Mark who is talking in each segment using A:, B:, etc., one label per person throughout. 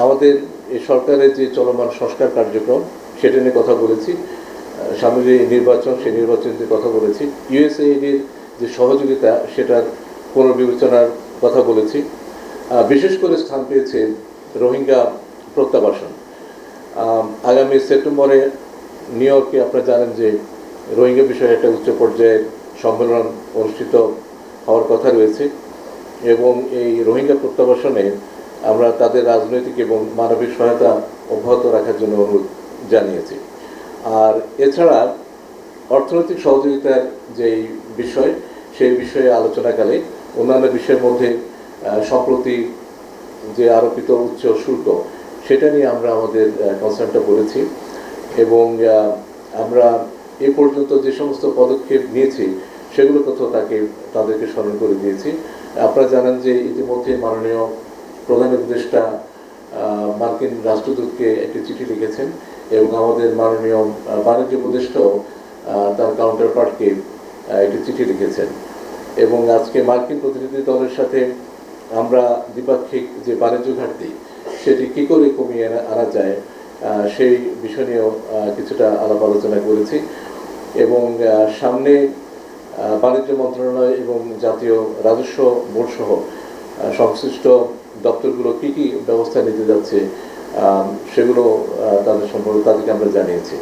A: আমাদের এই সরকারের যে চলমান সংস্কার কার্যক্রম, সেটা নিয়ে কথা বলেছি। সামনে যে নির্বাচন, সেই নির্বাচন নিয়ে কথা বলেছি। ইউএসএইডির যে সহযোগিতা, সেটার পুনর্বিবেচনার কথা বলেছি। বিশেষ করে স্থান পেয়েছে রোহিঙ্গা প্রত্যাবাসন। আগামী সেপ্টেম্বরে নিউ ইয়র্কে আপনারা জানেন যে রোহিঙ্গা বিষয়ে একটা উচ্চ পর্যায়ের সম্মেলন অনুষ্ঠিত হওয়ার কথা রয়েছে এবং এই রোহিঙ্গা প্রত্যাবাসনে আমরা তাদের রাজনৈতিক এবং মানবিক সহায়তা অব্যাহত রাখার জন্য অনুরোধ জানিয়েছি। আর এছাড়া অর্থনৈতিক সহযোগিতার যেই বিষয়, সেই বিষয়ে আলোচনাকালে অন্যান্য বিষয়ের মধ্যে সম্প্রতি যে আরোপিত উচ্চ শুল্ক, সেটা নিয়ে আমরা আমাদের কনসার্নটা বলেছি এবং আমরা এ পর্যন্ত যে সমস্ত পদক্ষেপ নিয়েছি, সেগুলোর কথা তাকে, তাদেরকে স্মরণ করে দিয়েছি। আপনারা জানেন যে ইতিমধ্যে মাননীয় প্রধান উপদেষ্টা মার্কিন রাষ্ট্রদূতকে একটি চিঠি লিখেছেন এবং আমাদের মাননীয় বাণিজ্য উপদেষ্টাও তার কাউন্টার পার্টকে একটি চিঠি লিখেছেন। এবং আজকে মার্কিন প্রতিনিধি দলের সাথে আমরা দ্বিপাক্ষিক যে বাণিজ্য ঘাটতি, সেটি কি করে কমিয়ে আনা- যায় সেই বিষয় নিয়েও কিছুটা আলাপ আলোচনা করেছি। এবং সামনে বাণিজ্য মন্ত্রণালয় এবং জাতীয় রাজস্ব বোর্ড সহ সংশ্লিষ্ট দপ্তরগুলো কি কি ব্যবস্থা নিতে যাচ্ছে সেগুলো তাদের সম্পর্কে তাদেরকে আমরা জানিয়েছি।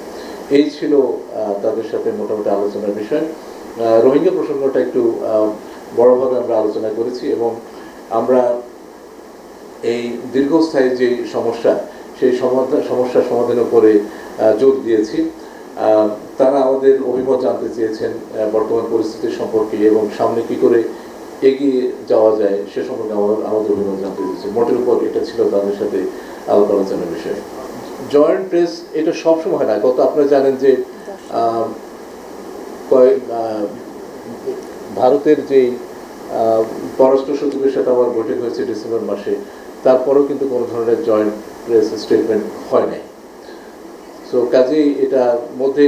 A: এই ছিল তাদের সাথে মোটামুটি আলোচনার বিষয়। রোহিঙ্গা প্রসঙ্গটা একটু বড়ভাবে আমরা আলোচনা করেছি এবং আমরা এই দীর্ঘস্থায়ী যে সমস্যা, সেই সমস্যার সমাধানের উপরে জোর দিয়েছি। তারা আমাদের অভিমত জানতে চেয়েছেন বর্তমান পরিস্থিতি সম্পর্কে এবং সামনে কি করে এগিয়ে যাওয়া যায়, সে সম্পর্কে আমাদের আমাদের অভিমত জানতে চেয়েছে মোটের উপর এটা ছিল তাদের সাথে আলাপ আলোচনার বিষয়। জয়েন্ট প্রেস এটা সবসময় না। গত আপনারা জানেন যে ভারতের যেই পররাষ্ট্র সচিবের সাথে আমার বৈঠক হয়েছে ডিসেম্বর মাসে, তারপরেও কিন্তু কোনো ধরনের জয়েন্ট প্রেস স্টেটমেন্ট হয় নাই। সো কাজেই এটার মধ্যে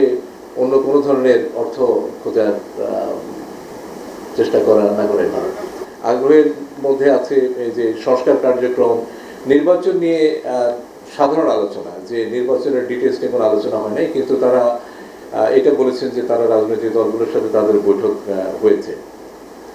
A: অন্য কোনো ধরনের অর্থ খোঁজার চেষ্টা করা না করে ভারত আগ্রহের মধ্যে আছে এই যে সংস্কার কার্যক্রম, নির্বাচন নিয়ে সাধারণ আলোচনা, যে নির্বাচনের ডিটেলস নিয়ে কোনো আলোচনা হয় নাই, কিন্তু তারা এটা বলেছেন যে তারা রাজনৈতিক দলগুলোর সাথে তাদের বৈঠক হয়েছে।